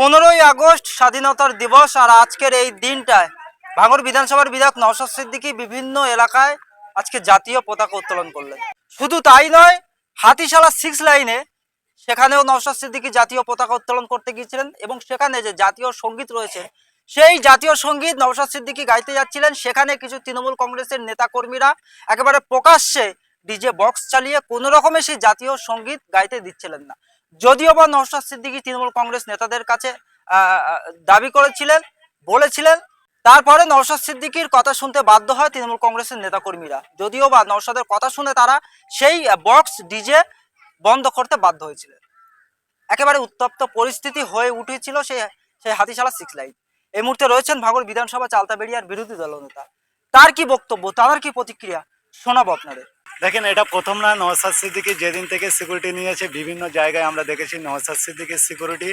পনেরোই আগস্ট স্বাধীনতার দিবস আর আজকের এই দিনটায় ভাঙড় বিধানসভার বিধায়ক নওশাদ সিদ্দিকী বিভিন্ন এলাকায় আজকে জাতীয় পতাকা উত্তোলন করলেন। শুধু তাই নয়, হাতিশালা সিক্স লাইনে সেখানেও নওশাদ সিদ্দিকী জাতীয় পতাকা উত্তোলন করতে গিয়েছিলেন এবং সেখানে যে জাতীয় সংগীত রয়েছে, সেই জাতীয় সংগীত নওশাদ সিদ্দিকী গাইতে যাচ্ছিলেন। সেখানে কিছু তৃণমূল কংগ্রেসের নেতাকর্মীরা একেবারে প্রকাশ্যে ডিজে বক্স চালিয়ে কোনো রকমে সেই জাতীয় সংগীত গাইতে দিচ্ছিলেন না। যদিও বা নওশাদ সিদ্দিকী তৃণমূল কংগ্রেস নেতাদের কাছে দাবি করেছিলেন, বলেছিলেন, তারপরে নওশাদ সিদ্দিকীর কথা শুনতে বাধ্য হয় তৃণমূল কংগ্রেসের নেতাকর্মীরা। যদিও বা নওশাদের কথা শুনে তারা সেই বক্স ডিজে বন্ধ করতে বাধ্য হয়েছিলেন। একেবারে উত্তপ্ত পরিস্থিতি হয়ে উঠেছিল সেই সেই হাতিশালা সিক্স লাইন। এই মুহূর্তে রয়েছেন ভাগর বিধানসভা, চালতাবেড়িয়ার বিরোধী দলনেতা। তার কি বক্তব্য, তার কি প্রতিক্রিয়া, শোনাবো আপনাদের। দেখেন, এটা প্রথম না নওসাদ সিদ্দিকি যেদিন থেকে সিকিউরিটি নিয়েছে, বিভিন্ন জায়গায় আমরা দেখেছি নওসাদ সিদ্দিকির সিকিউরিটি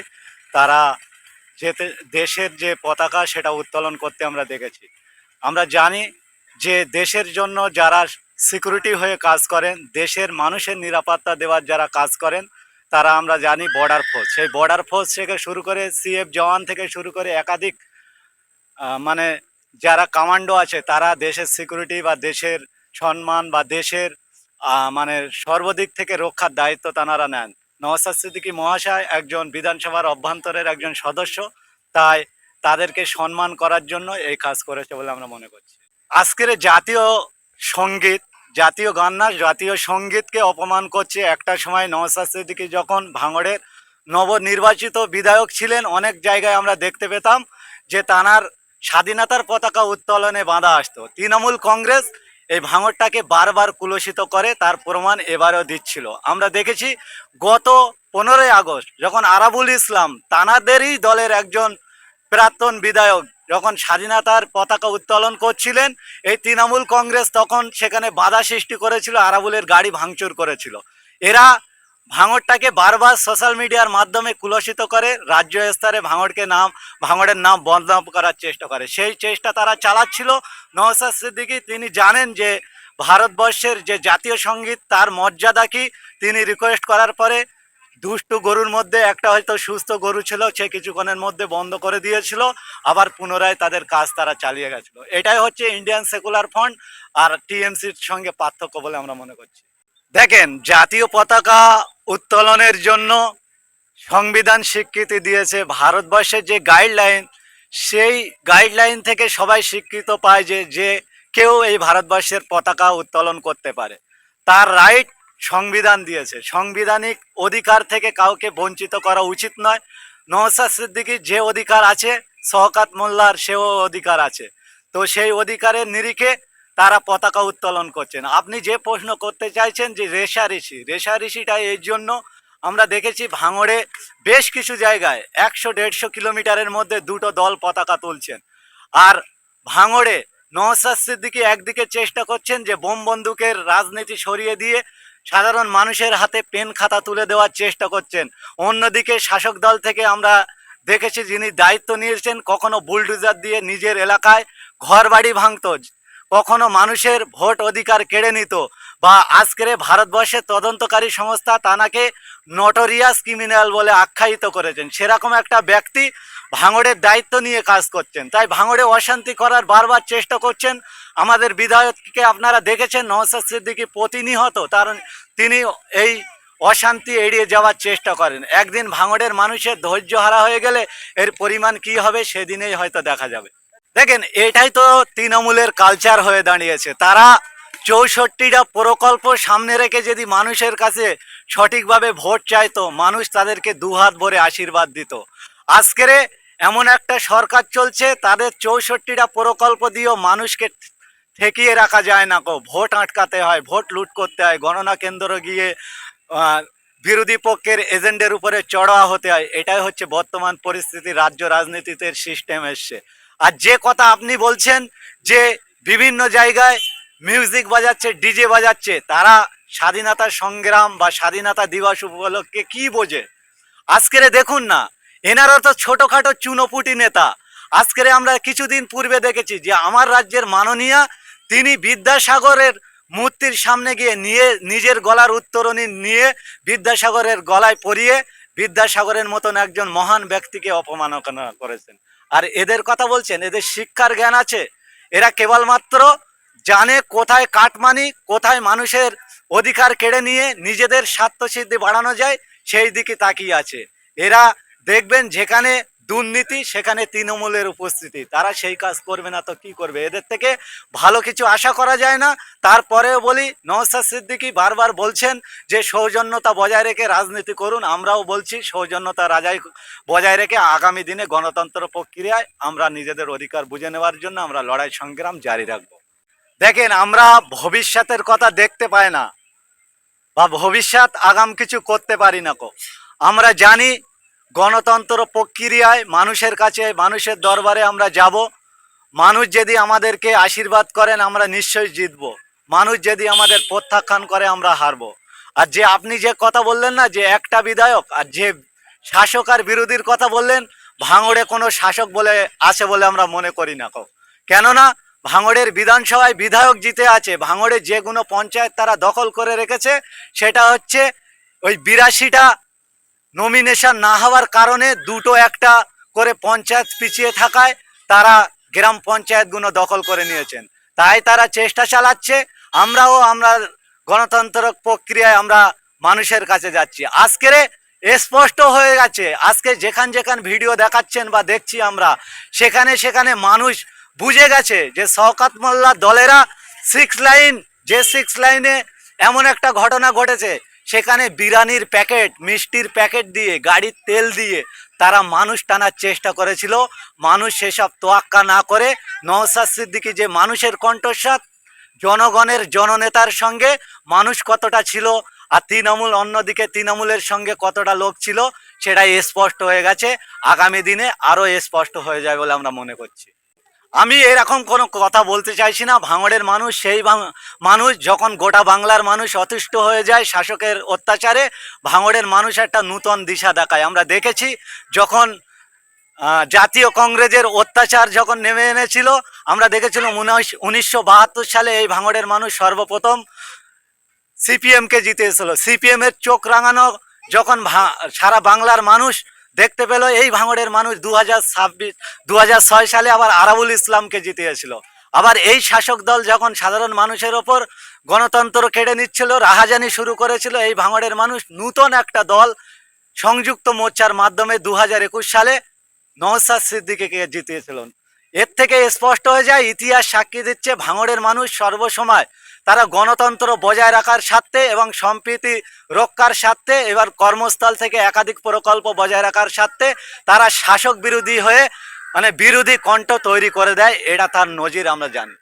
তারা যেতে, দেশের যে পতাকা সেটা উত্তোলন করতে আমরা দেখেছি। আমরা জানি যে দেশের জন্য যারা সিকিউরিটি হয়ে কাজ করেন, দেশের মানুষের নিরাপত্তা দেওয়ার যারা কাজ করেন, তারা আমরা জানি বর্ডার ফোর্স সেই বর্ডার ফোর্স থেকে শুরু করে সিএফ জওয়ান থেকে শুরু করে একাধিক মানে যারা কমান্ডো আছে, তারা দেশের সিকিউরিটি বা দেশের সম্মান বা দেশের মানে সর্বদিক থেকে রক্ষার দায়িত্ব তানারা নেন। নওয়াজ সিদ্দিকী মহাশয় একজন বিধানসভার অভ্যন্তরের একজন সদস্য, তাই তাদেরকে সম্মান করার জন্য এই কাজ করেছে বলে আমরা মনে করছি। আজকের জাতীয় সংগীত, জাতীয় গান না জাতীয় সঙ্গীতকে অপমান করছে একটা সময় নওয়াজ সিদ্দিকী যখন ভাঙড়ের নবনির্বাচিত বিধায়ক ছিলেন, অনেক জায়গায় আমরা দেখতে পেতাম যে তানার স্বাধীনতার পতাকা উত্তোলনে বাঁধা আসতো। তৃণমূল কংগ্রেস এই ভাঙরটাকে বারবার কুলসিত করে তার প্রমাণ এবারেও দিচ্ছিল। আমরা দেখেছি গত পনেরোই আগস্ট যখন আরাবুল ইসলাম তানাদেরই দলের একজন প্রাক্তন বিধায়ক যখন স্বাধীনতার পতাকা উত্তোলন করছিলেন, এই তৃণমূল কংগ্রেস তখন সেখানে বাধা সৃষ্টি করেছিল, আরাবুলের গাড়ি ভাঙচুর করেছিল। এরা ভাঙড়টাকে বারবার সোশ্যাল মিডিয়ার মাধ্যমে কুলসিত করে, রাজ্য স্তরে ভাঙড়কে নাম, ভাঙড়ের নাম বদনাম করার চেষ্টা করে। সেই চেষ্টা তারা চালাচ্ছিল। নওসাদ সিদ্দিকী তিনি জানেন যে, ভারতবর্ষের যে জাতীয় সংগীত, তার মর্যাদা কি? তিনি রিকোয়েস্ট করার পরে দুষ্টু গরুর মধ্যে একটা হয়তো সুস্থ গরু ছিল, সে কিছুক্ষণের মধ্যে বন্ধ করে দিয়েছিল। আবার পুনরায় তাদের কাজ তারা চালিয়ে গেছিল। এটাই হচ্ছে ইন্ডিয়ান সেকুলার ফ্রন্ট আর টিএমসির সঙ্গে পার্থক্য বলে আমরা মনে করছি। দেখেন, জাতীয় পতাকা উত্তোলনের জন্য সংবিধান স্বীকৃতি দিয়েছে ভারতবর্ষের যে গাইডলাইন সেই গাইডলাইন থেকে সবাই স্বীকৃত পায় যে যে কেউ এই ভারতবর্ষের পতাকা উত্তোলন করতে পারে। তার রাইট সংবিধান দিয়েছে। সাংবিধানিক অধিকার থেকে কাউকে বঞ্চিত করা উচিত নয়। নওসাদ সিদ্দিকির যে অধিকার আছে সহকাত মোল্লার সেও অধিকার আছে। তো সেই অধিকারের নিরিখে তারা পতাকা উত্তোলন করছেন। আপনি যে প্রশ্ন করতে চাইছেন যে রেশারেশি রেশারেশিটা এর জন্য আমরা দেখেছি ভাঙড়ে বেশ কিছু জায়গায় একশো দেড়শো কিলোমিটারের মধ্যে দুটো দল পতাকা তুলছেন। আর ভাঙড়ে নওসাদ দিকে একদিকে চেষ্টা করছেন যে বোম বন্দুকের রাজনীতি সরিয়ে দিয়ে সাধারণ মানুষের হাতে পেন খাতা তুলে দেওয়ার চেষ্টা করছেন। অন্যদিকে শাসক দল থেকে আমরা দেখেছি যিনি দায়িত্ব নিয়েছেন, কখনো বুলডুজার দিয়ে নিজের এলাকায় ঘর বাড়ি ভাঙতো। কখনো মানুষের ভোট অধিকার কেড়ে নিত বা আজকের ভারতবর্ষের তদন্তকারী সংস্থা তানাকে নটোরিয়াস ক্রিমিনাল বলে আখ্যায়িত করেছেন। সেরকম একটা ব্যক্তি ভাঙড়ের দায়িত্ব নিয়ে কাজ করছেন। তাই ভাঙড়ে অশান্তি করার বারবার চেষ্টা করছেন আমাদের বিধায়ককে। আপনারা দেখেছেন নওসাদ সিদ্দিকি প্রতিনিহত কারণ তিনি এই অশান্তি এড়িয়ে যাওয়ার চেষ্টা করেন। একদিন ভাঙড়ের মানুষের ধৈর্য হারা হয়ে গেলে এর পরিমাণ কি হবে সেদিনেই হয়তো দেখা যাবে। দেখেন, এটাই তো তৃণমূলের কালচার হয়ে দাঁড়িয়েছে। তারা চৌষট্টিটা প্রকল্প সামনে রেখে যদি মানুষের কাছে সঠিকভাবে ভোট চাইতো, মানুষ তাদেরকে দুহাত ভরে আশীর্বাদ দিত। আজকের এমন একটা সরকার চলছে, তাদের চৌষট্টিটা প্রকল্প দিয়েও মানুষকে ঠেকিয়ে রাখা যায় না কো ভোট আটকাতে হয়, ভোট লুট করতে হয়, গণনা কেন্দ্র গিয়ে বিরোধী পক্ষের এজেন্ডের উপরে চড়া হতে হয়। এটাই হচ্ছে বর্তমান পরিস্থিতি, রাজ্য রাজনীতিতে সিস্টেম এসছে। আর যে কথা আপনি বলছেন যে বিভিন্ন জায়গায় মিউজিক বাজাচ্ছে, ডিজে বাজাচ্ছে, তারা স্বাধীনতা সংগ্রাম বা স্বাধীনতা দিবস উপলক্ষে কি বোঝে? আজকের দেখুন না, এনারা তো ছোটোখাটো চুনোপুটি নেতা। আজকের আমরা কিছুদিন পূর্বে দেখেছি যে আমার রাজ্যের মাননীয়া, তিনি বিদ্যাসাগরের মূর্তির সামনে গিয়ে নিয়ে, নিজের গলার উত্তরণী নিয়ে বিদ্যাসাগরের গলায় পরিয়ে বিদ্যাসাগরের মতন একজন মহান ব্যক্তিকে অপমাননা করেছেন। আর এদের কথা বলছেন, এদের শিক্ষার জ্ঞান আছে। এরা কেবলমাত্র জানে কোথায় কাটমানি, কোথায় মানুষের অধিকার কেড়ে নিয়ে নিজেদের স্বার্থসিদ্ধি বাড়ানো যায়, সেই দিকে তাকিয়ে আছে। এরা দেখবেন যেখানে দুর্নীতি সেখানে তৃণমূলের উপস্থিতি। তারা সেই কাজ করবে না তো কি করবে? এদের থেকে ভালো কিছু আশা করা যায় না। তারপরেও বলি নওসাদ সিদ্দিকী বারবার বলছেন যে, সৌজন্যতা বজায় রেখে রাজনীতি করুন। আমরাও বলছি, সৌজন্যতা রাজাই বজায় রেখে আগামী দিনে গণতন্ত্র প্রক্রিয়ায় আমরা নিজেদের অধিকার বুঝে নেওয়ার জন্য আমরা লড়াই সংগ্রাম জারি রাখব। দেখেন, আমরা ভবিষ্যতের কথা দেখতে পাই না বা ভবিষ্যৎ আগাম কিছু করতে পারি না কো। আমরা জানি গণতন্ত্র প্রক্রিয়ায় মানুষের কাছে, মানুষের দরবারে আমরা যাব। মানুষ যদি আমাদেরকে আশীর্বাদ করেন, আমরা নিশ্চয়ই জিতব। মানুষ যদি আমাদের প্রত্যাখ্যান করে, আমরা হারব। আর যে আপনি যে কথা বললেন না, যে একটা বিধায়ক, আর যে শাসক আর বিরোধীর কথা বললেন, ভাঙড়ে কোনো শাসক বলে আছে বলে আমরা মনে করি না কেননা, ভাঙড়ের বিধানসভায় বিধায়ক জিতে আছে। ভাঙড়ে যেগুলো পঞ্চায়েত তারা দখল করে রেখেছে। সেটা হচ্ছে ওই বিরাশিটা নমিনেশন না হওয়ার কারণে দুটো একটা করে পঞ্চায়েত পিছিয়ে থাকায় তারা গ্রাম পঞ্চায়েতগুলো দখল করে নিয়েছেন। তাই তারা চেষ্টা চালাচ্ছে, আমরাও আমরা গণতন্ত্র প্রক্রিয়ায় আমরা মানুষের কাছে যাচ্ছি। আজকের স্পষ্ট হয়ে গেছে, আজকে যেখান যেখান ভিডিও দেখাচ্ছেন বা দেখছি আমরা, সেখানে সেখানে মানুষ বুঝে গেছে যে শওকাত মোল্লা দলেরা সিক্স লাইন যে সিক্স লাইনে এমন একটা ঘটনা ঘটেছে সেখানে বিরিয়ানির প্যাকেট, মিষ্টির প্যাকেট দিয়ে, গাড়ির তেল দিয়ে তারা মানুষ টানার চেষ্টা করেছিল। মানুষ সেসব তোয়াক্কা না করে নওসাদ সিদ্দিকী যে মানুষের কণ্ঠস্বাদ জনগণের জননেতার সঙ্গে মানুষ কতটা ছিল আর তৃণমূল, অন্যদিকে তৃণমূলের সঙ্গে কতটা লোক ছিল, সেটাই স্পষ্ট হয়ে গেছে। আগামী দিনে আরও স্পষ্ট হয়ে যায় বলে আমরা মনে করছি। আমি এরকম কোনো কথা বলতে চাইছি না। ভাঙড়ের মানুষ, সেই মানুষ যখন গোটা বাংলার মানুষ অতিষ্ঠ হয়ে যায় শাসকের অত্যাচারে, ভাঙড়ের মানুষ একটা নূতন দিশা দেখায়। আমরা দেখেছি যখন জাতীয় কংগ্রেসের অত্যাচার যখন নেমে এনেছিল, আমরা দেখেছিলাম উনিশশো বাহাত্তর সালে এই ভাঙড়ের মানুষ সর্বপ্রথম সিপিএমকে জিতেছিল সিপিএম এর চোখ রাঙানো যখন সারা বাংলার মানুষ দেখতে পেল এই ভাঙড়ের মানুষ দু হাজার ছাব্বিশ দু সালে আবার আরাবুল ইসলামকে জিতিয়েছিল আবার এই শাসক দল যখন সাধারণ মানুষের ওপর গণতন্ত্র কেড়ে নিচ্ছিল, রাহাজানি শুরু করেছিল, এই ভাঙড়ের মানুষ নূতন একটা দল সংযুক্ত মোর্চার মাধ্যমে দু হাজার একুশ সালে নওসাদ সিদ্দিকে জিতিয়েছিলেন। এর থেকে স্পষ্ট হয়ে যায়, ইতিহাস সাক্ষী দিচ্ছে ভাঙড়ের মানুষ সর্বসময়। তারা গণতন্ত্র বজায় রাখার স্বার্থে এবং সম্প্রীতি রক্ষার স্বার্থে, এবার কর্মস্থল থেকে একাধিক প্রকল্প বজায় রাখার স্বার্থে তারা শাসক বিরোধী হয়ে মানে বিরোধী কণ্ঠ তৈরি করে দেয়, এটা তার নজির আমরা জানি।